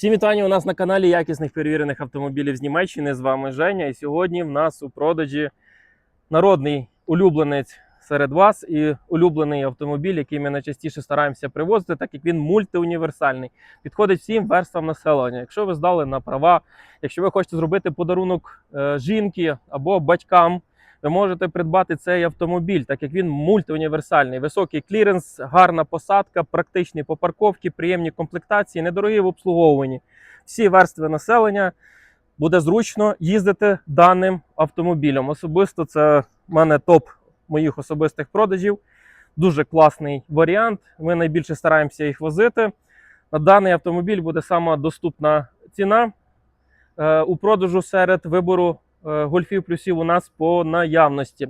Всім вітання у нас на каналі якісних перевірених автомобілів з Німеччини. З вами Женя. І сьогодні в нас у продажі народний улюбленець серед вас і улюблений автомобіль, який ми найчастіше стараємося привозити, так як він мультиуніверсальний. Підходить всім верствам населення. Якщо ви здали на права, якщо ви хочете зробити подарунок е, жінки або батькам, ви можете придбати цей автомобіль, так як він мультиуніверсальний, високий кліренс, гарна посадка, практичний по парковці, приємні комплектації, недорогі в обслуговуванні. Всі верстви населення буде зручно їздити даним автомобілем. Особисто це в мене топ моїх особистих продажів. Дуже класний варіант. Ми найбільше стараємося їх возити. На даний автомобіль буде сама доступна ціна е, у продажу серед вибору гольфів плюсів у нас по наявності.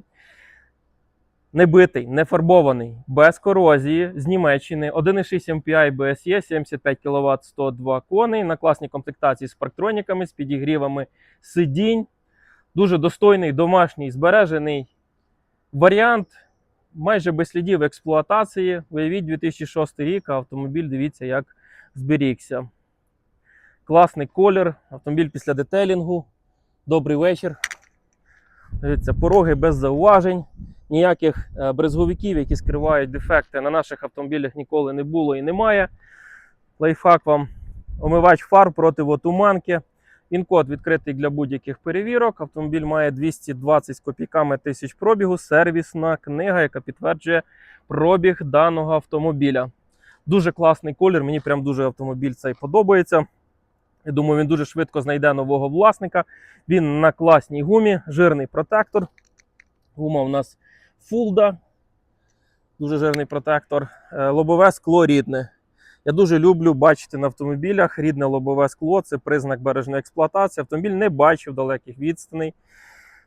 Не битий, не фарбований, без корозії з Німеччини, 1,6 MPI BSE, 75 кВт 102 коней на класній комплектації з парктроніками, з підігрівами сидінь. Дуже достойний, домашній, збережений варіант. Майже без слідів експлуатації. Уявіть 2006 рік, а автомобіль дивіться, як зберігся. Класний колір, автомобіль після детелінгу. Добрий вечір. Дивіться, пороги без зауважень. Ніяких е, брезговиків, які скривають дефекти на наших автомобілях ніколи не було і немає. Лайфхак вам омивач фар проти туманки. Він-код відкритий для будь-яких перевірок. Автомобіль має 220 з копійками тисяч пробігу. Сервісна книга, яка підтверджує пробіг даного автомобіля. Дуже класний колір. Мені прям дуже автомобіль цей подобається. Я думаю, він дуже швидко знайде нового власника. Він на класній гумі, жирний протектор. Гума у нас Фулда. Дуже жирний протектор. Е, Лобове скло рідне. Я дуже люблю бачити на автомобілях рідне лобове скло. Це признак бережної експлуатації. Автомобіль не бачив далеких відстаней.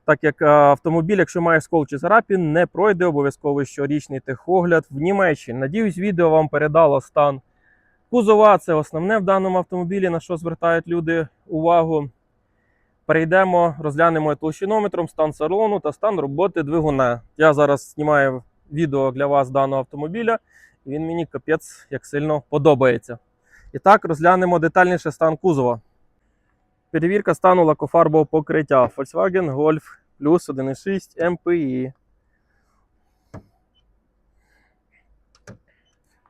Так як е, автомобіль, якщо має скол чи царапін, не пройде обов'язково щорічний техогляд в Німеччині. Надіюсь, відео вам передало стан кузова. Це основне в даному автомобілі, на що звертають люди увагу. Перейдемо, розглянемо толщинометром стан салону та стан роботи двигуна. Я зараз знімаю відео для вас даного автомобіля, і він мені капець як сильно подобається. І так, розглянемо детальніше стан кузова. Перевірка стану лакофарбового покриття Volkswagen Golf Plus 1.6 MPI.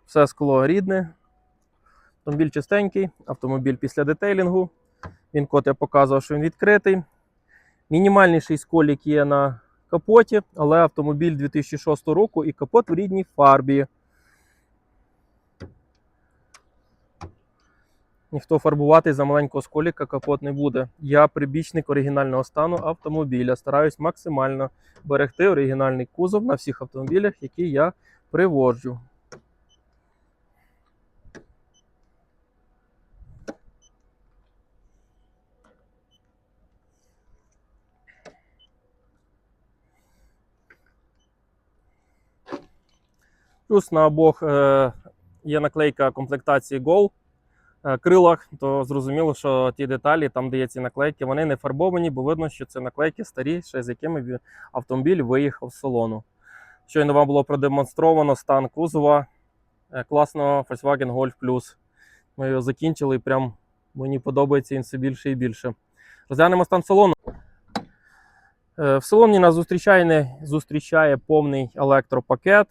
Все скло рідне. Автомобіль чистенький, автомобіль після детейлінгу. Він код я показував, що він відкритий. Мінімальніший сколік є на капоті, але автомобіль 2006 року і капот в рідній фарбі. Ніхто фарбувати за маленького сколіка капот не буде. Я прибічник оригінального стану автомобіля. Стараюсь максимально берегти оригінальний кузов на всіх автомобілях, які я приводжу. Плюс на обох е, є наклейка комплектації Gol е, крилах, то зрозуміло, що ті деталі, там де є ці наклейки, вони не фарбовані, бо видно, що це наклейки старі, ще з якими автомобіль виїхав з салону. Щойно вам було продемонстровано стан кузова е, класного Volkswagen Golf Plus. Ми його закінчили і прям мені подобається він все більше і більше. Розглянемо стан салону. В салоні нас зустрічає, не- зустрічає повний електропакет.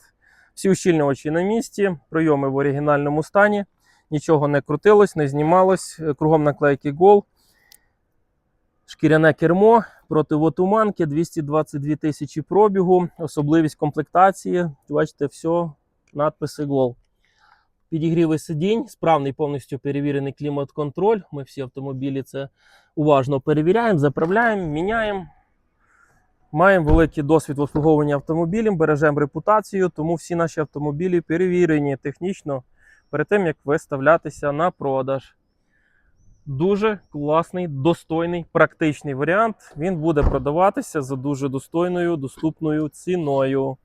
Всі ущільнювачі на місці, прийоми в оригінальному стані. Нічого не крутилось, не знімалось. е, Кругом наклейки Гол. Шкіряне кермо противотуманки, 222 тисячі пробігу. Особливість комплектації. Бачите, все, надписи Гол. Підігріви сидінь, справний повністю перевірений клімат-контроль. Ми всі автомобілі це уважно перевіряємо, заправляємо, міняємо. Маємо великий досвід в обслуговуванні автомобілів, бережемо репутацію, тому всі наші автомобілі перевірені технічно перед тим, як виставлятися на продаж. Дуже класний, достойний, практичний варіант. Він буде продаватися за дуже достойною, доступною ціною.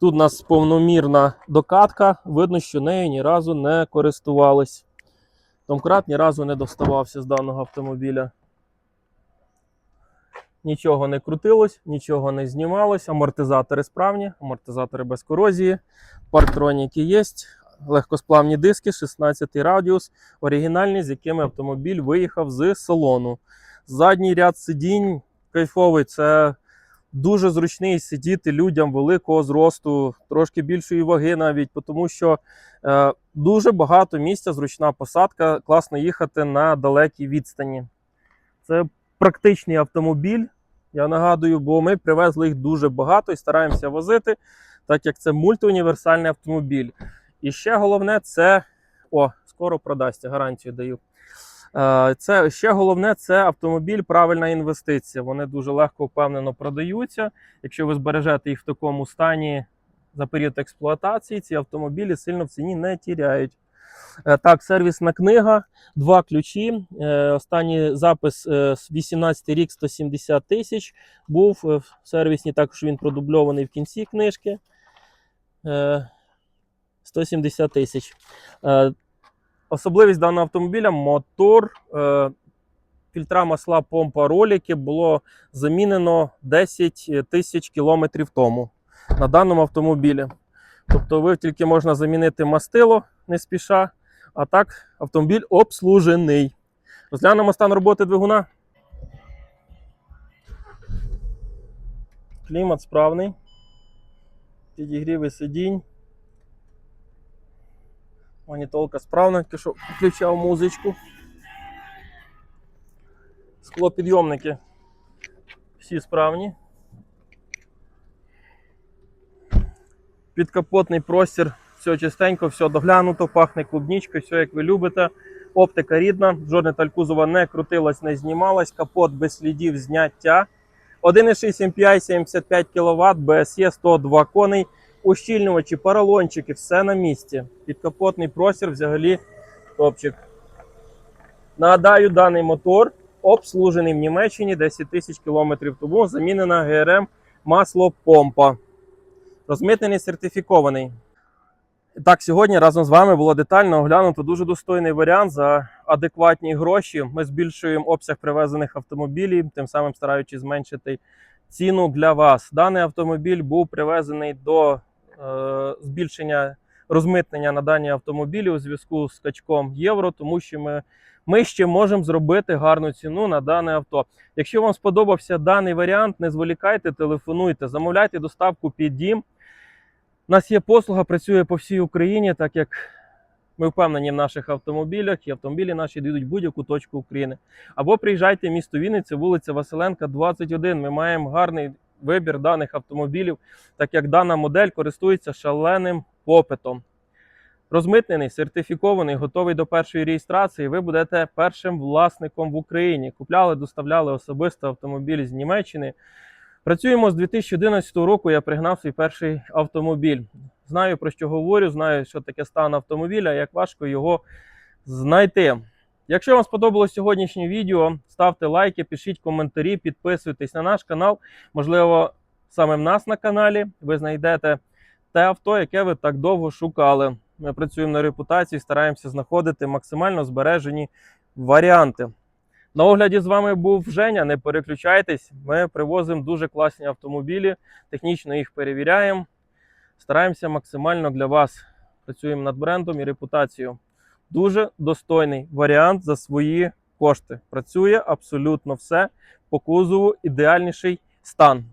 Тут у нас повномірна докатка. Видно, що нею ні разу не користувались. Домкрат ні разу не доставався з даного автомобіля. Нічого не крутилось, нічого не знімалось. Амортизатори справні, амортизатори без корозії, парктроніки є. легкосплавні диски, 16 радіус, оригінальні, з якими автомобіль виїхав з салону. Задній ряд сидінь кайфовий. Це дуже зручний сидіти людям великого зросту, трошки більшої ваги навіть, тому що е, дуже багато місця, зручна посадка, класно їхати на далекій відстані. Це практичний автомобіль. Я нагадую, бо ми привезли їх дуже багато і стараємося возити, так як це мультиуніверсальний автомобіль. І ще головне це. О, скоро продасться, гарантію даю. Е, Це ще головне це автомобіль, правильна інвестиція. Вони дуже легко впевнено продаються. Якщо ви збережете їх в такому стані за період експлуатації, ці автомобілі сильно в ціні не тіряють. Е, Так, сервісна книга, два ключі. Е, Останній запис е, з 18 рік 170 тисяч був в сервісні. Також він продубльований в кінці книжки. Е, 170 тисяч. Особливість даного автомобіля мотор, фільтра масла, помпа, ролики було замінено 10 тисяч кілометрів тому на даному автомобілі. Тобто ви тільки можна замінити мастило не спіша, а так автомобіль обслужений. Розглянемо стан роботи двигуна. Клімат справний. Підігріви сидінь. Манітолка справна, тільки що включав музичку. Склопідйомники всі справні. Підкапотний простір, все чистенько, все доглянуто, пахне клубнічкою, все як ви любите. Оптика рідна, жодне талькузова не крутилась, не знімалась, капот без слідів зняття. 1,6 MPI 75 кВт, BSE 102 коней, ущільнювачі, поролончики, все на місці. Підкапотний простір взагалі топчик. Нагадаю, даний мотор обслужений в Німеччині 10 тисяч кілометрів тому. Замінена ГРМ масло помпа. Розмитнений сертифікований. Так, сьогодні разом з вами було детально оглянуто дуже достойний варіант за адекватні гроші. Ми збільшуємо обсяг привезених автомобілів, тим самим стараючись зменшити ціну для вас. Даний автомобіль був привезений до е, збільшення розмитнення на дані автомобілі у зв'язку з скачком євро, тому що ми, ми ще можемо зробити гарну ціну на дане авто. Якщо вам сподобався даний варіант, не зволікайте, телефонуйте, замовляйте доставку під дім. У нас є послуга, працює по всій Україні, так як ми впевнені в наших автомобілях, і автомобілі наші дійдуть будь-яку точку України. Або приїжджайте в місто Вінниця, вулиця Василенка, 21. Ми маємо гарний вибір даних автомобілів, так як дана модель користується шаленим попитом. Розмитнений, сертифікований, готовий до першої реєстрації. Ви будете першим власником в Україні. Купляли, доставляли особисто автомобіль з Німеччини. Працюємо з 2011 року. Я пригнав свій перший автомобіль. Знаю про що говорю, знаю, що таке стан автомобіля, як важко його знайти. Якщо вам сподобалось сьогоднішнє відео, ставте лайки, пишіть коментарі, підписуйтесь на наш канал. Можливо, саме в нас на каналі ви знайдете те авто, яке ви так довго шукали. Ми працюємо на репутації, стараємося знаходити максимально збережені варіанти. На огляді з вами був Женя. Не переключайтесь. Ми привозимо дуже класні автомобілі, технічно їх перевіряємо. Стараємося максимально для вас. Працюємо над брендом і репутацією. Дуже достойний варіант за свої кошти. Працює абсолютно все по кузову, ідеальніший стан.